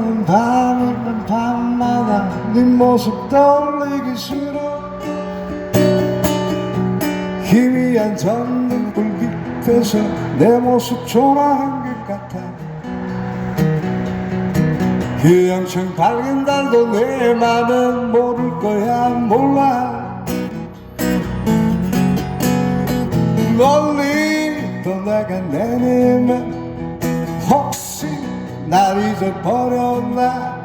너는 밤이면 밤마다 네 모습 떠올리기 싫어. 희미한 전등불 밑에서 내 모습 초라한 것 같아. 휴양청 밝은 달도 내 맘은 모를 거야 몰라. 멀리 떠나간 혹시 날 잊어버렸나?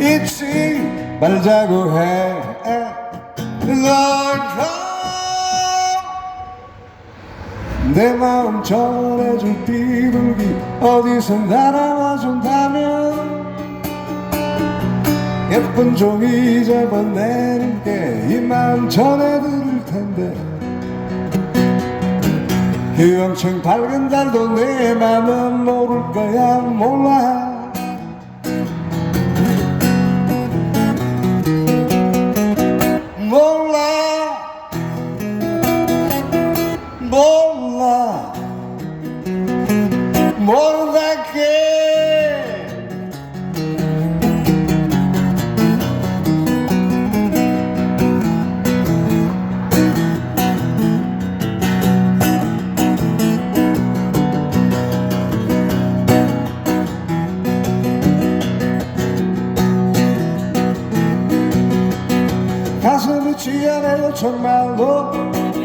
잊지 말자고 해내 마음 전해줄 비둘기 어디서 날아와 준다면? 예쁜 종이 접어내는 게 이 마음 전해드릴 텐데 휴양청 밝은 달도 내 맘은 모를 거야 몰라. 몰라. 몰라. 모르다 게 쉽지 않아요 정말로.